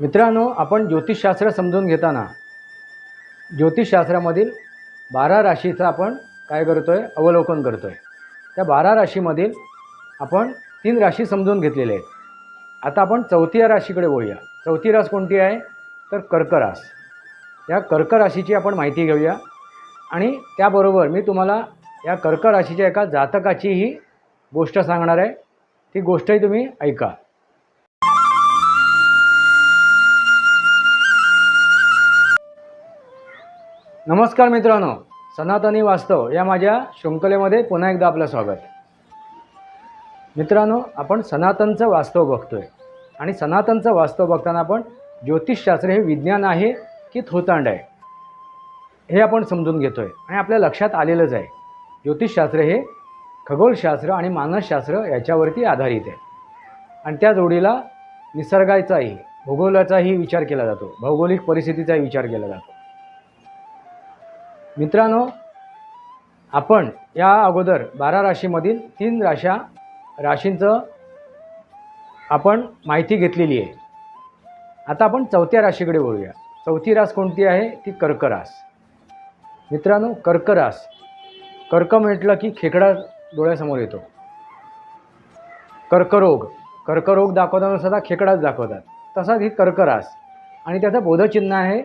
मित्रांनो आपण ज्योतिषशास्त्र समजून घेताना ज्योतिषशास्त्रामधील बारा राशीचं आपण काय करतो आहे अवलोकन करतो आहे त्या बारा राशीमधील आपण तीन राशी समजून घेतलेल्या आहेत. आता आपण चौथी राशीकडे बोलूया चौथी रास कोणती आहे? तर कर्क रास. या कर्क राशीची आपण माहिती घेऊया. आणि त्याबरोबर मी तुम्हाला या कर्क राशीच्या एका जातकाचीही गोष्ट सांगणार आहे. ती गोष्टही तुम्ही ऐका. नमस्कार मित्रांनो सनातनी वास्तव या माझ्या शृंखलेमध्ये पुन्हा एकदा आपलं स्वागत. मित्रांनो आपण सनातनचं वास्तव बघतोय. आणि सनातनचं वास्तव बघताना आपण ज्योतिषशास्त्र हे विज्ञान आहे की थोतांड आहे? हे आपण समजून घेतोय आणि आपल्या लक्षात आलेलंच आहे. ज्योतिषशास्त्र हे खगोलशास्त्र आणि मानसशास्त्र याच्यावरती आधारित आहे. आणि त्या जोडीला निसर्गाचाही भूगोलाचाही विचार केला जातो. भौगोलिक परिस्थितीचाही विचार केला जातो. मित्रांनो आपण या अगोदर बारा राशीमधील तीन राशा राशींचं आपण माहिती घेतलेली आहे. आता आपण चौथ्या राशीकडे वळूया. चौथी रास कोणती आहे? ती कर्करास मित्रांनो कर्करास कर्क म्हटलं की खेकडा डोळ्यासमोर येतो. कर्करोग कर्करोग दाखवताना सुद्धा खेकडाच दाखवतात. तसाच ही कर्करास आणि त्याचं बोधचिन्ह आहे.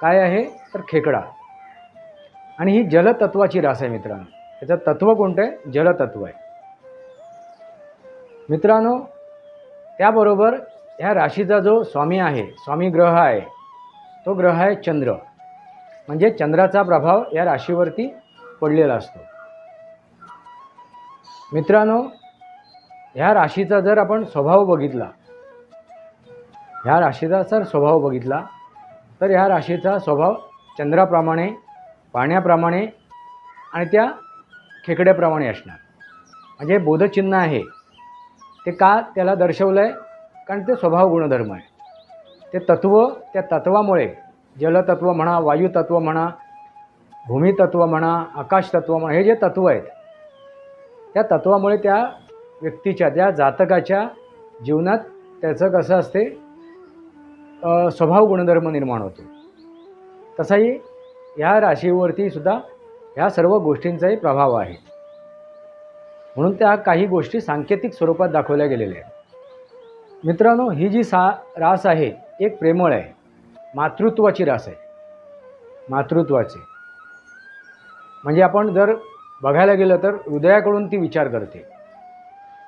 काय आहे? तर खेकडा. आणि ही जलतत्वाची रास आहे मित्रांनो. त्याचं तत्व कोणतं आहे? जलतत्व आहे. मित्रांनो त्याबरोबर ह्या राशीचा जो स्वामी आहे स्वामी ग्रह आहे तो ग्रह आहे चंद्र. म्हणजे चंद्राचा प्रभाव या राशीवरती पडलेला असतो. मित्रांनो ह्या राशीचा जर आपण स्वभाव बघितला ह्या राशीचा जर स्वभाव बघितला तर ह्या राशीचा स्वभाव चंद्राप्रमाणे पाण्याप्रमाणे आणि त्या खेकड्याप्रमाणे असणार. म्हणजे बोधचिन्ह आहे. ते का त्याला दर्शवलं आहे कारण ते स्वभाव गुणधर्म आहे. ते तत्त्व त्या तत्वामुळे जलतत्व म्हणा वायुतत्व म्हणा भूमितत्व म्हणा आकाशतत्व म्हणा हे जे तत्त्व आहेत त्या तत्वामुळे त्या व्यक्तीच्या त्या जातकाच्या जीवनात त्याचं कसं असते? स्वभाव गुणधर्म निर्माण होतो. तसाही ह्या राशीवरती सुद्धा ह्या सर्व गोष्टींचाही प्रभाव आहे. म्हणून त्या काही गोष्टी सांकेतिक स्वरूपात दाखवल्या गेलेल्या आहेत. मित्रांनो ही जी सा रास आहे एक प्रेमळ आहे. मातृत्वाची रास आहे. मातृत्वाची. म्हणजे आपण जर बघायला गेलं तर हृदयाकडून ती विचार करते.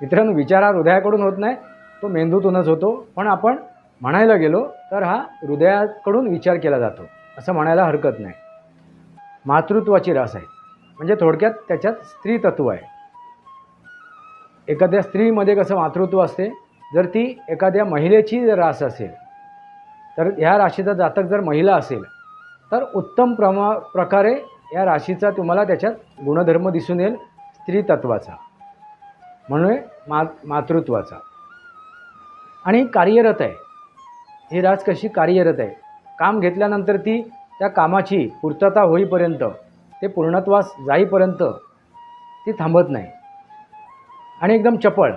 मित्रांनो विचार हा हृदयाकडून होत नाही तो मेंदूतूनच होतो. पण आपण म्हणायला गेलो तर हा हृदयाकडून विचार केला जातो. असं म्हणायला हरकत नाही. मातृत्वाची रास आहे म्हणजे थोडक्यात त्याच्यात स्त्री तत्व आहे. एखाद्या स्त्रीमध्ये कसं मातृत्व असते जर ती एखाद्या महिलेची जर रास असेल तर ह्या राशीचा जातक जर महिला असेल तर उत्तम प्रमा प्रकारे या राशीचा तुम्हाला त्याच्यात गुणधर्म दिसून येईल स्त्री तत्वाचा म्हणून मा मातृत्वाचा. आणि कार्यरत आहे. ही रास कशी कार्यरत आहे? काम घेतल्यानंतर ती त्या कामाची पूर्तता होईपर्यंत ते पूर्णत्वास जाईपर्यंत ती थांबत नाही. आणि एकदम चपळ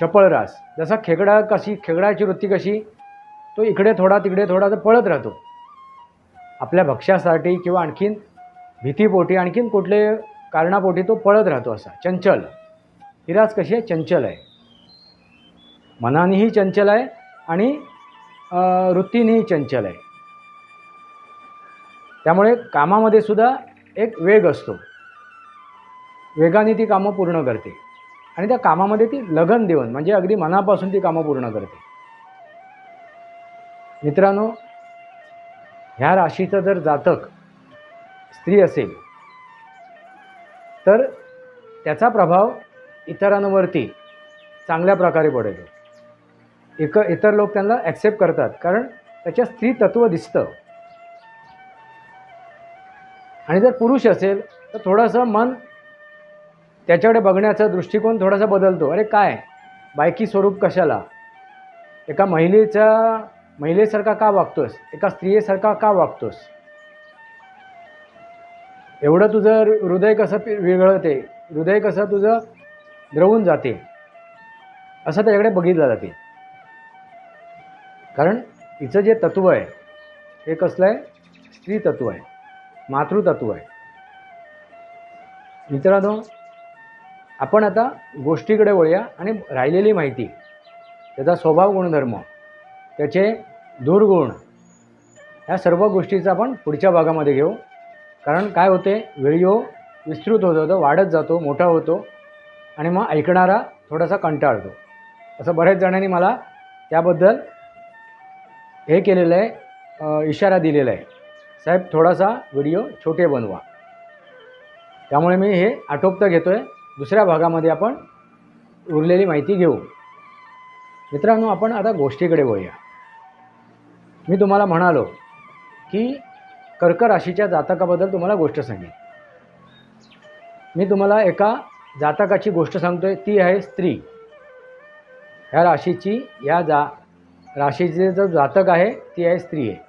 चपळ रास. जसा खेकडा कशी खेकडाची वृत्ती कशी तो इकडे थोडा तिकडे थोडा तर पळत राहतो. आपल्या भक्ष्यासाठी किंवा आणखीन भीतीपोटी आणखीन कुठले कारणापोटी तो पळत राहतो असा. चंचल. ही रास कशी आहे? चंचल आहे. मनानेही चंचल आहे आणि वृत्तीनेही चंचल आहे. त्यामुळे कामामध्ये सुद्धा एक वेग असतो. वेगाने ती कामं पूर्ण करते. आणि त्या कामामध्ये ती लगन देऊन म्हणजे अगदी मनापासून ती कामं पूर्ण करते. मित्रांनो ह्या राशीचं जर जातक स्त्री असेल तर त्याचा प्रभाव इतरांवरती चांगल्या प्रकारे पडेल. एक इतर लोक त्यांना ॲक्सेप्ट करतात कारण त्याच्यात स्त्री तत्व दिसतं. आणि जर पुरुष असेल तर थोडंसं मन त्याच्याकडे बघण्याचा दृष्टिकोन थोडासा बदलतो. अरे काय? बायकी स्वरूप कशाला? एका महिलेचा महिलेसारखा का वागतोस? एका स्त्रियेसारखा का वागतोस? एवढं तुझं हृदय कसं विरघळते? हृदय कसं तुझं द्रवून जाते? असं त्याच्याकडे बघितलं जाते. कारण तिचं जे तत्त्व आहे हे कसलं आहे? स्त्री तत्त्व आहे. मातृतत्व आहे. मित्रांनो आपण आता गोष्टीकडे वळूया आणि राहिलेली माहिती त्याचा स्वभाव गुणधर्म त्याचे दुर्गुण ह्या सर्व गोष्टीचा आपण पुढच्या भागामध्ये घेऊ. कारण काय होते व्हिडिओ विस्तृत होत होतो वाढत जातो मोठा होतो आणि मग ऐकणारा थोडासा कंटाळतो. असं बऱ्याच जणांनी मला त्याबद्दल हे केलेलं आहे इशारा दिलेला आहे. साहेब थोडासा व्हिडिओ छोटे बनवा. त्यामुळे मी हे आटोपतं घेतो आहे दुसऱ्या भागामध्ये आपण उरलेली माहिती घेऊ. मित्रांनो आपण आता गोष्टीकडे वळूया. मी तुम्हाला म्हणालो की कर्क राशीच्या जातकाबद्दल तुम्हाला गोष्ट सांगेन. मी तुम्हाला एका जातकाची गोष्ट सांगतो आहे ती आहे स्त्री. ह्या राशीची या जा राशीचे जो जातक आहे ती आहे स्त्री आहे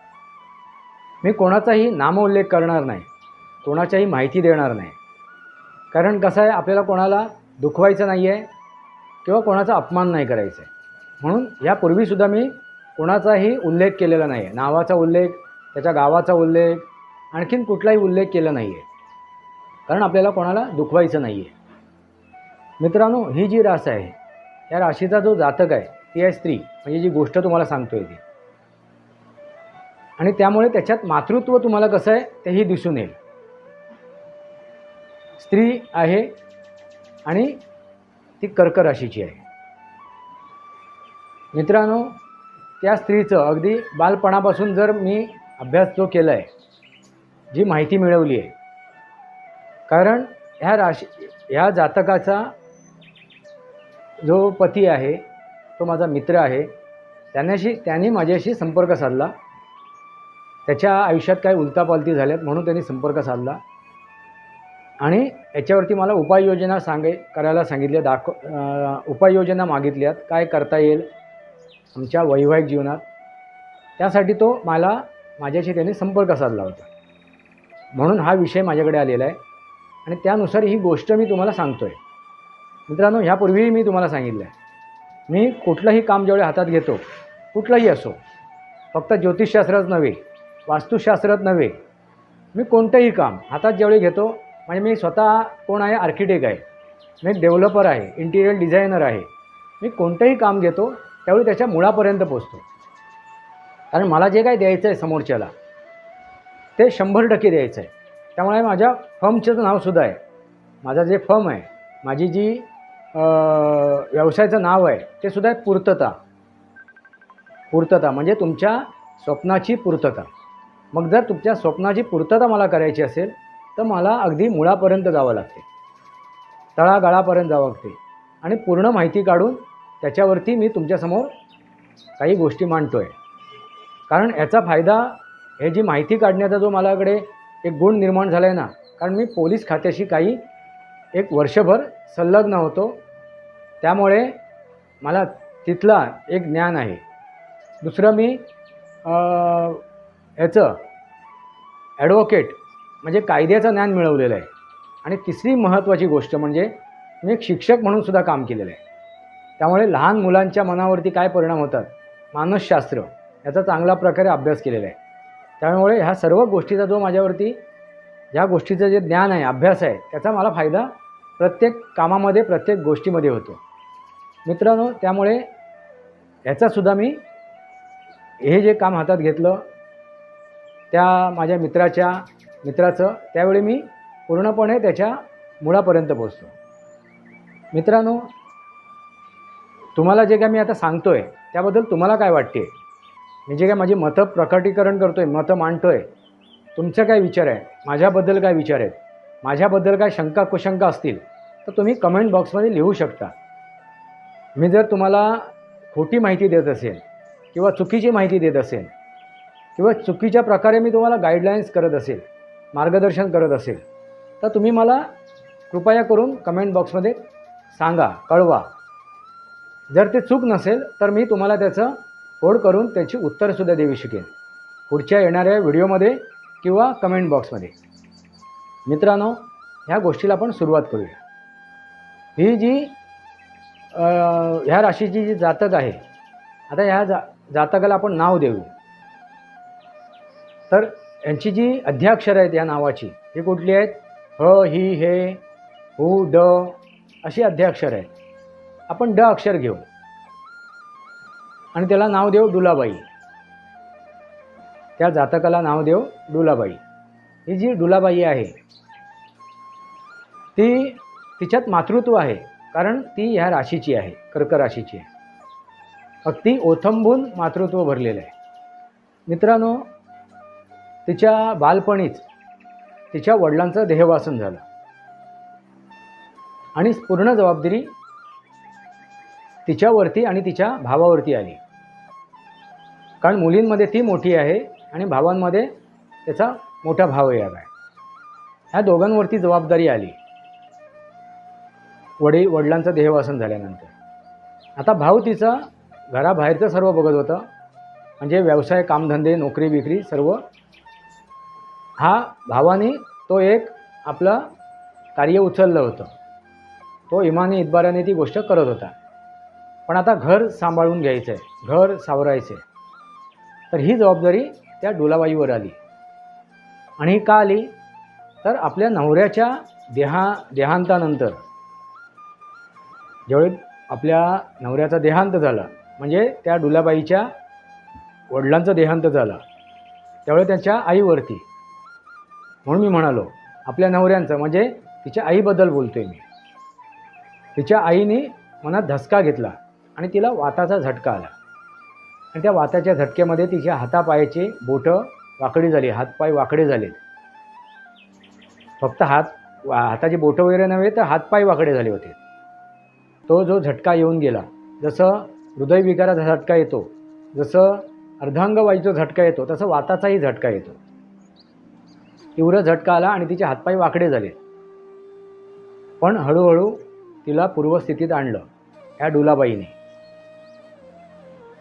मी कोणाचाही नामोल्लेख करणार नाही कोणाच्याही माहिती देणार नाही. कारण कसं आहे आपल्याला कोणाला दुखवायचं नाही आहे किंवा कोणाचा अपमान नाही करायचा आहे म्हणून यापूर्वीसुद्धा मी कोणाचाही उल्लेख केलेला नाही आहे नावाचा उल्लेख त्याच्या गावाचा उल्लेख आणखीन कुठलाही उल्लेख केला नाही आहे कारण आपल्याला कोणाला दुखवायचं नाही आहे मित्रांनो ही जी रास आहे या राशीचा जो जातक आहे ती आहे स्त्री. म्हणजे जी गोष्ट तुम्हाला सांगतो आहे ती. आणि त्यामुळे त्याच्यात मातृत्व तुम्हाला कसं आहे तेही दिसून येईल. स्त्री आहे आणि ती कर्क राशीची आहे. मित्रांनो त्या स्त्रीचं अगदी बालपणापासून जर मी अभ्यास जो केला आहे जी माहिती मिळवली आहे कारण ह्या राशी ह्या जातकाचा जो पती आहे तो माझा मित्र आहे त्यांनाशी त्यांनी माझ्याशी संपर्क साधला. त्याच्या आयुष्यात काही उलतापालती झाल्यात म्हणून त्यांनी संपर्क साधला. आणि याच्यावरती मला उपाययोजना सांगे करायला सांगितल्या दाखव उपाययोजना मागितल्यात. काय करता येईल आमच्या वैवाहिक जीवनात? त्यासाठी तो मला माझ्याशी त्यांनी संपर्क साधला होता. म्हणून हा विषय माझ्याकडे आलेला आहे. आणि त्यानुसार ही गोष्ट मी तुम्हाला सांगतो आहे मित्रांनो ह्यापूर्वीही मी तुम्हाला सांगितलं आहे. मी कुठलंही काम ज्यावेळी हातात घेतो कुठलंही असो फक्त ज्योतिषशास्त्रच नव्हे वास्तुशास्त्रच नव्हे. मी कोणतंही काम हातात ज्यावेळी घेतो म्हणजे मी स्वतः कोण आहे? आर्किटेक्ट आहे. मी डेव्हलपर आहे इंटिरियर डिझायनर आहे. मी कोणतंही काम घेतो त्यावेळी त्याच्या मुळापर्यंत पोचतो कारण मला जे काय द्यायचं आहे समोरच्याला ते शंभर टक्के द्यायचं आहे त्यामुळे माझ्या फर्मचं नावसुद्धा आहे. माझा जे फर्म आहे माझी जी व्यवसायाचं नाव आहे ते सुद्धा आहे पूर्तता. पूर्तता म्हणजे तुमच्या स्वप्नाची पूर्तता. मग जर तुमच्या स्वप्नाची पूर्तता मला करायची असेल तर मला अगदी मुळापर्यंत जावं लागते. तळागाळापर्यंत जावं लागते. आणि पूर्ण माहिती काढून त्याच्यावरती मी तुमच्यासमोर काही गोष्टी मांडतो आहे कारण याचा फायदा हे जी माहिती काढण्याचा जो माझ्याकडे एक गुण निर्माण झाला आहे ना कारण मी पोलीस खात्याशी काही एक वर्षभर संलग्न होतो. त्यामुळे मला तिथला एक ज्ञान आहे. दुसरं मी ह्याचं ॲडव्होकेट म्हणजे कायद्याचं ज्ञान मिळवलेलं आहे. आणि तिसरी महत्त्वाची गोष्ट म्हणजे मी एक शिक्षक म्हणून सुद्धा काम केलेलं आहे. त्यामुळे लहान मुलांच्या मनावरती काय परिणाम होतात? मानसशास्त्र याचा चांगला प्रकारे अभ्यास केलेला आहे. त्यामुळे ह्या सर्व गोष्टीचा जो माझ्यावरती ह्या गोष्टीचं जे ज्ञान आहे अभ्यास आहे त्याचा मला फायदा प्रत्येक कामामध्ये प्रत्येक गोष्टीमध्ये होतो. मित्रांनो त्यामुळे ह्याचासुद्धा मी हे जे काम हातात घेतलं त्या माझ्या मित्राच्या मित्राचं त्यावेळी मी पूर्णपणे त्याच्या मुळापर्यंत पोचतो मित्रांनो तुम्हाला जे काय मी आता सांगतो आहे त्याबद्दल तुम्हाला काय वाटते? मी जे काय माझी मतं प्रकटीकरण करतो आहे मतं मांडतो आहे तुमचं काय विचार आहे माझ्याबद्दल काय विचार आहेत? माझ्याबद्दल काय शंका कुशंका असतील तर तुम्ही कमेंट बॉक्समध्ये लिहू शकता. मी जर तुम्हाला खोटी माहिती देत असेल किंवा चुकीची माहिती देत असेल किंवा चुकीच्या प्रकारे मी तुम्हाला गाईडलाईन्स करत असेल मार्गदर्शन करत असेल तर तुम्ही मला कृपया करून कमेंट बॉक्समध्ये सांगा कळवा. जर ते चूक नसेल तर मी तुम्हाला त्याचं फोड करून त्याची उत्तरसुद्धा देऊ शकेन. पुढच्या येणाऱ्या व्हिडिओमध्ये किंवा कमेंट बॉक्समध्ये मित्रांनो ह्या गोष्टीला आपण सुरुवात करूया. ही जी ह्या राशीची जी जातक आहे आता ह्या जा जातकाला आपण नाव देऊ. तर यांची जी अध्याक्षरं आहेत या नावाची ही कुठली आहेत? ह ही हे हु ड अशी अध्याक्षर आहेत. आपण ड अक्षर घेऊ. आणि त्याला नाव देऊ डुलाबाई. त्या जातकाला नाव देऊ डुलाबाई. ही जी डुलाबाई आहे ती तिच्यात मातृत्व आहे कारण ती ह्या राशीची आहे कर्क राशीची आहे. अगदी ओथंबून मातृत्व भरलेलं आहे. मित्रांनो तिच्या बालपणीच तिच्या वडिलांचं देहवासन झालं. आणि पूर्ण जबाबदारी तिच्यावरती आणि तिच्या भावावरती आली. कारण मुलींमध्ये ती मोठी आहे आणि भावांमध्ये त्याचा मोठा भाव यावा आहे. ह्या दोघांवरती जबाबदारी आली. वडील वडिलांचं देहवासन झाल्यानंतर. आता भाऊ तिचा घराबाहेरचं सर्व बघत होता. म्हणजे व्यवसाय कामधंदे नोकरी बिकरी सर्व हा भावाने तो एक आपलं कार्य उचललं होतं. तो इमानी इतबाराने ती गोष्ट करत होता. पण आता घर सांभाळून घ्यायचं आहे घर सावरायचं आहे तर ही जबाबदारी त्या डोलाबाईवर आली. आणि ही का आली? तर आपल्या नवऱ्याच्या देहा देहांतानंतर. ज्यावेळी आपल्या नवऱ्याचा देहांत झाला म्हणजे त्या डुलाबाईच्या वडिलांचं देहांत झाला त्यावेळी त्यांच्या आईवरती. म्हणून मी म्हणालो आपल्या नवऱ्यांचं म्हणजे तिच्या आईबद्दल बोलतोय मी. तिच्या आईने मनात धसका घेतला आणि तिला वाताचा झटका आला. आणि त्या वाताच्या झटक्यामध्ये तिच्या हातापायाची बोटं वाकडी झाली हातपाय वाकडे झालेत. फक्त हात वा- हाताची बोटं वगैरे नव्हे तर हातपाय वाकडे झाले होते. तो जो झटका येऊन गेला जसं हृदयविकाराचा झटका येतो जसं अर्धांगवायूचा झटका येतो तसं वाताचाही झटका येतो. तीव्र झटका आला आणि तिचे हातपाय वाकडे झाले. पण हळूहळू तिला पूर्वस्थितीत आणलं ह्या डुलाबाईने.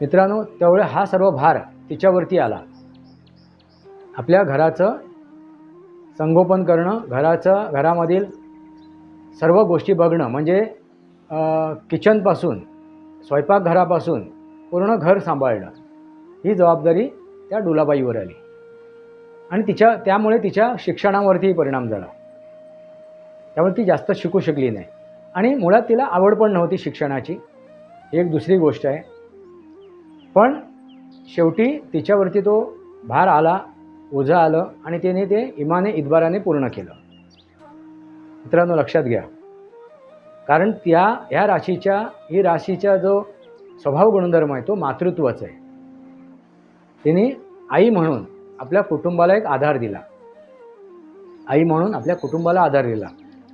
मित्रांनो त्यावेळे हा सर्व भार तिच्यावरती आला. आपल्या घराचं संगोपन करणं घराचं घरामधील सर्व गोष्टी बघणं म्हणजे किचनपासून स्वयंपाकघरापासून पूर्ण घर सांभाळणं ही जबाबदारी त्या डुलाबाईवर आली. आणि तिच्या त्यामुळे तिच्या शिक्षणावरतीही परिणाम झाला. त्यामुळे ती जास्त शिकू शकली नाही. आणि मुळात तिला आवड पण नव्हती शिक्षणाची. एक दुसरी गोष्ट आहे. पण शेवटी तिच्यावरती तो भार आला ओझं आलं आणि तिने ते इमाने इतबाराने पूर्ण केलं. मित्रांनो लक्षात घ्या. कारण त्या ह्या राशीच्या ही राशीचा जो स्वभाव गुणधर्म आहे तो मातृत्वाचा आहे. तिने आई म्हणून आपल्या कुटुंबाला एक आधार दिला. आई म्हणून आपल्या कुटुंबाला आधार दिला.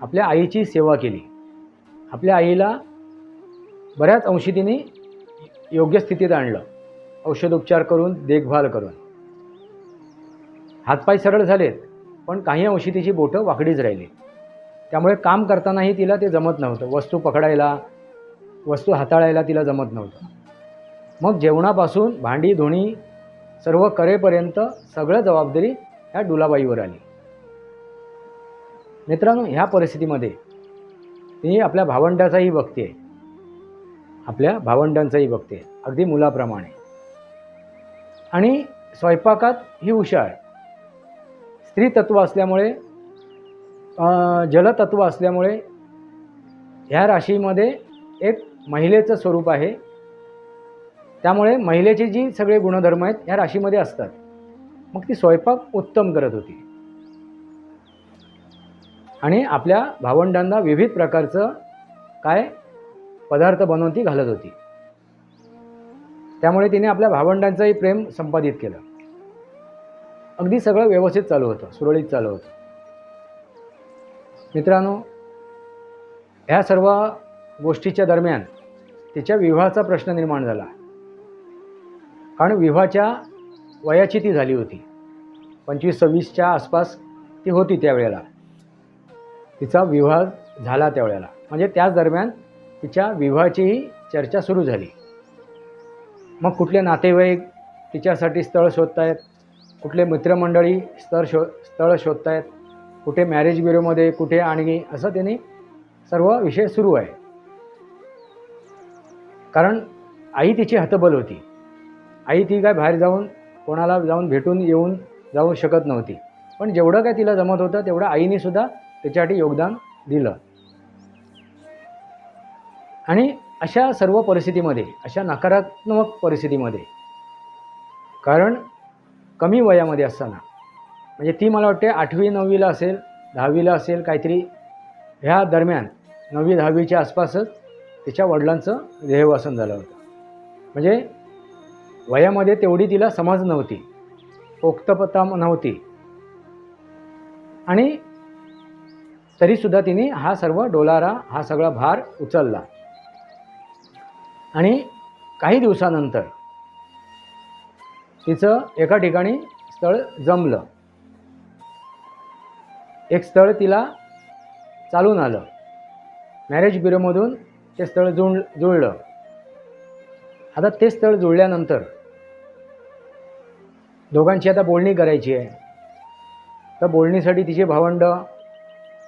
आपल्या आईची सेवा केली. आपल्या आईला बऱ्याच अंशी तिने योग्य स्थितीत आणलं. औषधोपचार करून देखभाल करून. हातपाय सरळ झालेत पण काही अंशी तिची बोटं वाकडीच राहिली. त्यामुळे काम करतानाही तिला ते जमत नव्हतं. वस्तू पकडायला वस्तू हाताळायला तिला जमत नव्हतं. मग जेवणापासून भांडी धुणी सर्व करेपर्यंत सगळं जबाबदारी ह्या डुलाबाईवर आली. मित्रांनो ह्या परिस्थितीमध्ये ती आपल्या भावंडाचाही बघते आपल्या भावंडांचाही बघते अगदी मुलाप्रमाणे. आणि स्वयंपाकात ही हुशार. स्त्री तत्व असल्यामुळे जलतत्व असल्यामुळे ह्या राशीमध्ये एक महिलेचं स्वरूप आहे. त्यामुळे महिलेचे जी सगळे गुणधर्म आहेत ह्या राशीमध्ये असतात. मग ती स्वयंपाक उत्तम करत होती. आणि आपल्या भावंडांना विविध प्रकारचं काय पदार्थ बनवून ती घालत होती. त्यामुळे तिने आपल्या भावंडांचंही प्रेम संपादित केलं. अगदी सगळं व्यवस्थित चालू होतं सुरळीत चालू होतं. मित्रांनो ह्या सर्व गोष्टीच्या दरम्यान तिच्या विवाहाचा प्रश्न निर्माण झाला. कारण विवाहाच्या वयाची ती झाली होती. पंचवीस सव्वीसच्या आसपास ती होती त्यावेळेला तिचा विवाह झाला त्यावेळेला म्हणजे त्याच दरम्यान तिच्या विवाहाचीही चर्चा सुरू झाली. मग कुठले नातेवाईक तिच्यासाठी स्थळ शोधतायत? कुठले मित्रमंडळी स्थळ शो स्थळ शोधतायत? कुठे मॅरेज ब्युरोमध्ये कुठे आणखी? असं त्यांनी सर्व विषय सुरू आहे. कारण आई तिची हतबल होती. आई ती काय बाहेर जाऊन कोणाला जाऊन भेटून येऊन जाऊ शकत नव्हती. पण जेवढं काय तिला जमत होतं तेवढं आईनेसुद्धा त्याच्यासाठी योगदान दिलं. आणि अशा सर्व परिस्थितीमध्ये अशा नकारात्मक परिस्थितीमध्ये कारण कमी वयामध्ये असताना म्हणजे ती मला वाटते आठवी नववीला असेल दहावीला असेल काहीतरी ह्या दरम्यान नववी दहावीच्या आसपासच तिच्या वडिलांचं देहवासन झालं होतं. म्हणजे वयामध्ये तेवढी तिला समज नव्हती. पोक्तपता नव्हती. आणि तरीसुद्धा तिने हा सर्व डोलारा हा सगळा भार उचलला. आणि काही दिवसानंतर तिचं एका ठिकाणी स्थळ जमलं. एक स्थळ तिला चालून आलं. मॅरेज ब्युरोमधून ते स्थळ जुळ जुळलं. आता ते स्थळ जुळल्यानंतर दोघांची आता बोलणी करायची आहे. तर बोलणीसाठी तिचे भावंड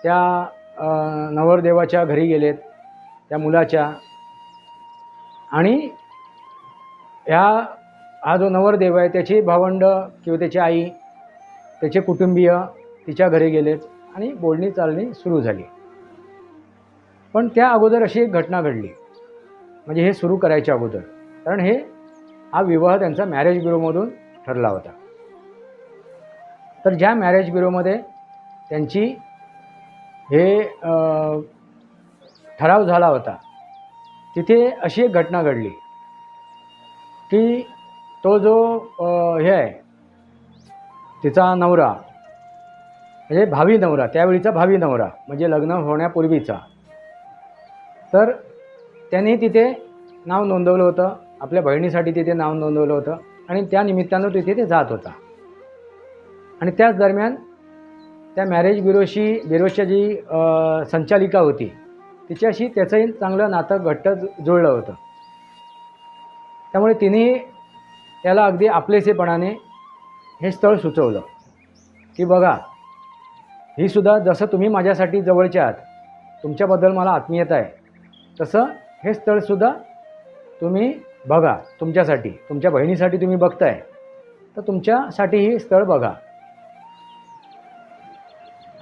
त्या नवरदेवाच्या घरी गेलेत त्या मुलाच्या. आणि ह्या हा जो नवरदेव आहे त्याची भावंड किंवा त्याची आई त्याचे कुटुंबीय तिच्या घरी गेलेत आणि बोलणी चालणी सुरू झाली. पण त्या अगोदर अशी एक घटना घडली. म्हणजे हे सुरू करायच्या अगोदर. कारण हे हा विवाह त्यांचा मॅरेज ब्युरोमधून ठरला होता. तर ज्या मॅरेज ब्युरोमध्ये त्यांची हे ठराव झाला होता तिथे अशी एक घटना घडली की तो जो हे आहे तिचा नवरा म्हणजे भावी नवरा त्यावेळीचा भावी नवरा म्हणजे लग्न होण्यापूर्वीचा तर त्यांनी तिथे नाव नोंदवलं होतं. आपल्या बहिणीसाठी तिथे नाव नोंदवलं होतं आणि त्या निमित्तानं तिथे ते जात होता. आणि त्याच दरम्यान त्या मॅरेज ब्युरोशी ब्युरोच्या जी संचालिका होती तिच्याशी त्याचंही चांगलं नातं घट्ट जुळलं होतं. त्यामुळे तिने त्याला अगदी आपलेसेपणाने हे स्थळ सुचवलं की बघा ही सुद्धा जसं तुम्ही माझ्यासाठी जवळचे आहात तुमच्याबद्दल मला आत्मीयता आहे तसं हे स्थळसुद्धा तुम्ही बघा तुमच्यासाठी तुमच्या बहिणीसाठी तुम्ही बघताय. तर तुमच्यासाठीही स्थळ बघा.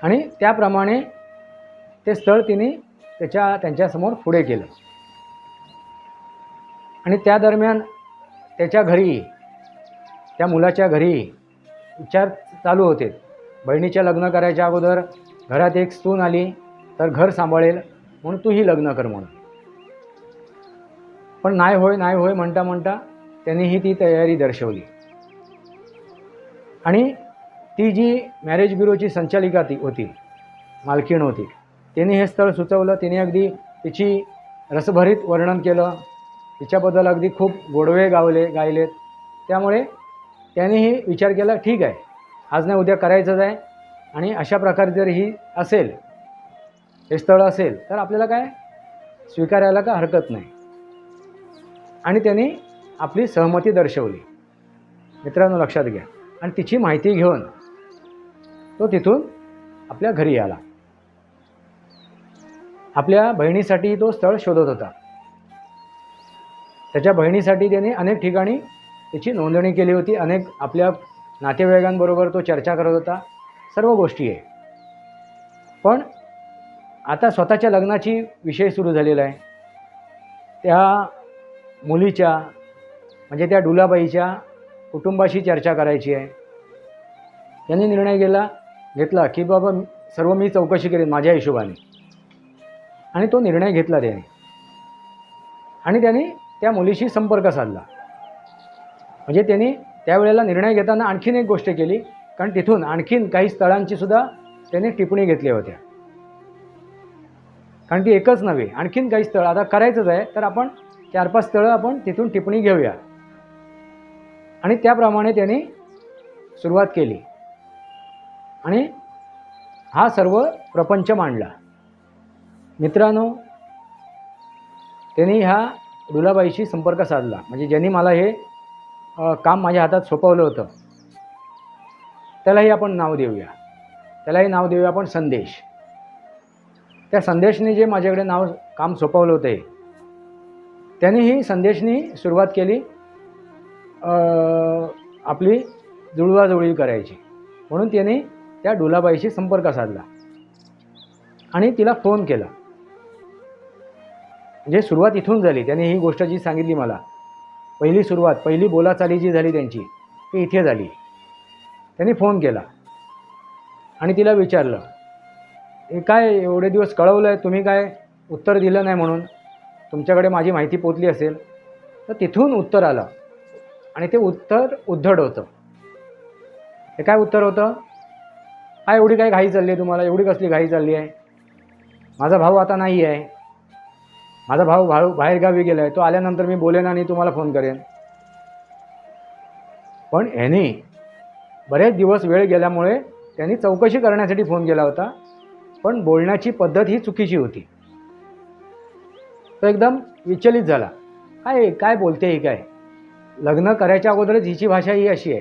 आणि त्याप्रमाणे ते स्थळ तिने त्याच्या त्यांच्यासमोर पुढे केलं. आणि त्या दरम्यान त्याच्या घरी त्या मुलाच्या घरी विचार चालू होते. बहिणीच्या लग्न करायच्या अगोदर घरात एक सून आली तर घर सांभाळेल म्हणून तूही लग्न कर म्हणून. पण नाही होय नाही होय म्हणता म्हणता त्यांनीही ती तयारी दर्शवली. आणि ती जी मॅरेज ब्युरोची संचालिका ती होती मालकीण होती तिने हे स्थळ सुचवलं तिने अगदी तिची रसभरीत वर्णन केलं तिच्याबद्दल अगदी खूप गोडवे गावले गायलेत. त्यामुळे त्यानेही विचार केला ठीक आहे आज नाही उद्या करायचंच आहे. आणि अशा प्रकारे जर ही असेल हे स्थळ असेल तर आपल्याला काय? स्वीकारायला का हरकत नाही? आणि त्यांनी आपली सहमती दर्शवली. मित्रांनो लक्षात घ्या. आणि तिची माहिती घेऊन तो तिथून आपल्या घरी आला. आपल्या बहिणीसाठी तो स्थळ शोधत होता. त्याच्या बहिणीसाठी त्याने अनेक ठिकाणी त्याची नोंदणी केली होती. अनेक आपल्या नातेवाईकांबरोबर तो चर्चा करत होता. सर्व गोष्टी आहे. पण आता स्वतःच्या लग्नाची विषय सुरू झालेला आहे. त्या मुलीच्या म्हणजे त्या डुलाबाईच्या कुटुंबाशी चर्चा करायची आहे. त्यांनी निर्णय गेला घेतला की बाबा सर्व मी चौकशी करेन माझ्या हिशोबाने. आणि तो निर्णय घेतला त्याने. आणि त्याने त्या मुलीशी संपर्क साधला. म्हणजे त्यांनी त्यावेळेला निर्णय घेताना आणखीन एक गोष्ट केली कारण तिथून आणखीन काही स्थळांची सुद्धा त्याने टिप्पणी घेतल्या होत्या. कारण ती एकच नव्हे आणखीन काही स्थळ. आता करायचंच आहे तर आपण चार पाच स्थळं आपण तिथून टिप्पणी घेऊया. आणि त्याप्रमाणे त्याने सुरुवात केली. आणि हा सर्व प्रपंच मांडला. मित्रांनो त्यांनी ह्या दुलाबाईशी संपर्क साधला. म्हणजे ज्यांनी मला हे काम माझ्या हातात सोपवलं होतं त्यालाही आपण नाव देऊया. त्यालाही नाव देऊया आपण संदेश. त्या संदेशने जे माझ्याकडे नाव काम सोपवलं होतं त्यांनी ही संदेशनी सुरुवात केली आपली जुळवाजुळवी करायची. म्हणून त्याने त्या डुलाबाईशी संपर्क साधला आणि तिला फोन केला. म्हणजे सुरुवात इथून झाली त्याने ही गोष्ट जी सांगितली मला पहिली सुरुवात पहिली बोलाचाली जी झाली त्यांची ती इथे झाली. त्यांनी फोन केला आणि तिला विचारलं हे काय एवढे दिवस कळवलं आहे तुम्ही काय उत्तर दिलं नाही म्हणून? तुमच्याकडे माझी माहिती पोचली असेल तर तिथून उत्तर आलं. आणि ते उत्तर उद्धड होतं. हे काय उत्तर होतं? काय एवढी काय घाई चालली आहे तुम्हाला? एवढी कसली घाई चालली आहे? माझा भाऊ आता नाही आहे. माझा भाऊ भाऊ बाहेरगावी गेला आहे तो आल्यानंतर मी बोलेन आणि तुम्हाला फोन करेन. पण ह्याने बरेच दिवस वेळ गेल्यामुळे त्यांनी चौकशी करण्यासाठी फोन केला होता. पण बोलण्याची पद्धत ही चुकीची होती. तो एकदम विचलित झाला. काय काय बोलते ही काय? लग्न करायच्या अगोदरच हिची भाषा ही अशी आहे.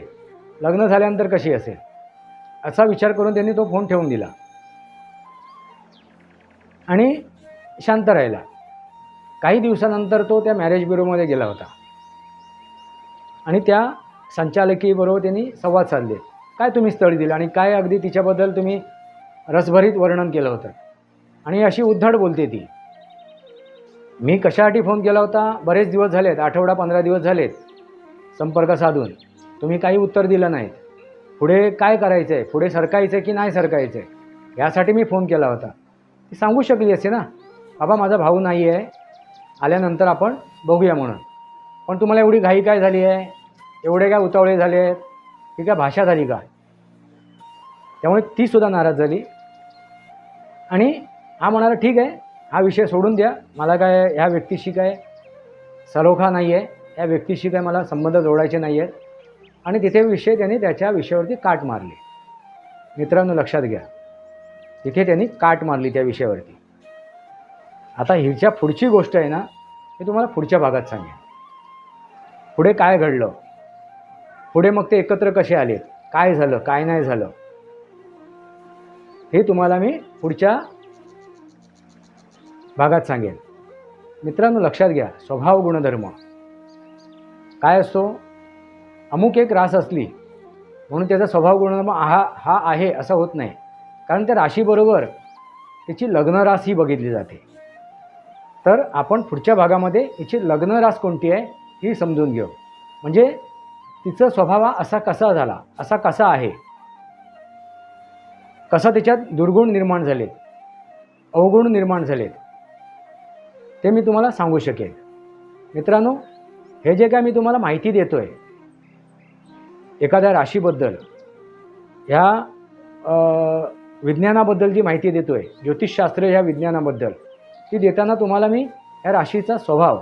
लग्न झाल्यानंतर कशी असेल? असा विचार करून त्यांनी तो फोन ठेवून दिला. आणि शांत राहिला. काही दिवसानंतर तो त्या मॅरेज ब्युरोमध्ये गेला होता. आणि त्या संचालकीबरोबर त्यांनी संवाद साधले. काय तुम्ही स्थळ दिलं आणि काय अगदी तिच्याबद्दल तुम्ही रसभरीत वर्णन केलं होतं? आणि अशी उद्धड बोलते ती. मी कशासाठी फोन केला होता? बरेच दिवस झालेत आठवडा पंधरा दिवस झालेत. संपर्क साधून. तुम्ही काही उत्तर दिलं नाही पुढे काय करायचं आहे पुढे सरकायचं आहे की नाही सरकायचं आहे यासाठी मी फोन केला होता. ती सांगू शकली असते ना? बाबा माझा भाऊ नाही आहे आल्यानंतर आपण बघूया म्हणून. पण तुम्हाला एवढी घाई काय झाली आहे? एवढे काय उतावळे झाले आहेत की काय भाषा झाली का? त्यामुळे तीसुद्धा नाराज झाली. आणि हा म्हणाला ठीक आहे. हा विषय सोडून द्या. मला काय ह्या व्यक्तीशी काय सलोखा नाही आहे या व्यक्तीशी काय मला संबंध जोडायचे नाही आहेत आणि तिथे विषय त्यांनी त्याच्या विषयावरती काट मारली. मित्रांनो लक्षात घ्या. तिथे त्यांनी काट मारली त्या विषयावरती. आता हिच्या पुढची गोष्ट आहे ना मी तुम्हाला पुढच्या भागात सांगेन. पुढे काय घडलं? पुढे मग ते एकत्र कसे आलेत? काय झालं? काय नाही झालं? हे तुम्हाला मी पुढच्या भागात सांगेन. मित्रांनो लक्षात घ्या स्वभाव गुणधर्म. काय असतो अमुक एक रास असली म्हणून त्याचा स्वभाव गुणधर्म हा हा आहे असं होत नाही. कारण त्या राशीबरोबर तिची लग्नरास ही बघितली जाते. तर आपण पुढच्या भागामध्ये हिची लग्नरास कोणती आहे ही समजून घेऊ. म्हणजे तिचा स्वभाव हा असा कसा झाला असा कसा आहे. कसा त्याच्यात दुर्गुण निर्माण झालेत अवगुण निर्माण झालेत. ते मी तुम्हाला सांगू शकेन. मित्रांनो हे जे काय मी तुम्हाला माहिती देतो आहे एखाद्या राशीबद्दल ह्या विज्ञानाबद्दल जी माहिती देतो आहे ज्योतिषशास्त्र ह्या विज्ञानाबद्दल ती देताना तुम्हाला मी ह्या राशीचा स्वभाव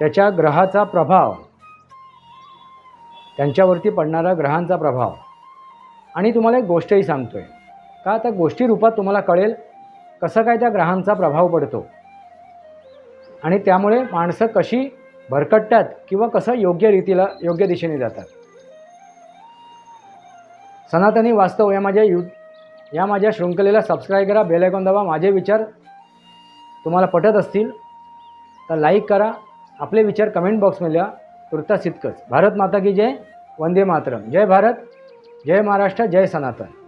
त्याच्या ग्रहाचा प्रभाव त्यांच्यावरती पडणारा ग्रहांचा प्रभाव आणि तुम्हाला एक गोष्टही सांगतो आहे का? त्या गोष्टी रूपात तुम्हाला कळेल कसं काय त्या ग्रहांचा प्रभाव पडतो. आणि त्यामुळे माणसं कशी भरकटतात किंवा कसं योग्य रीतीला योग्य दिशेने जातात. सनातनी वास्तव या माझ्या यू या माझ्या शृंखलेला सबस्क्राईब करा बेलायकॉन दाबा. माझे विचार तुम्हाला पटत असतील तर लाईक करा. आपले विचार कमेंट बॉक्समध्ये लिहा. तुर्तास इतकंच भारत माता की जय. वंदे मातरम. जय भारत. जय महाराष्ट्र. जय सनातन.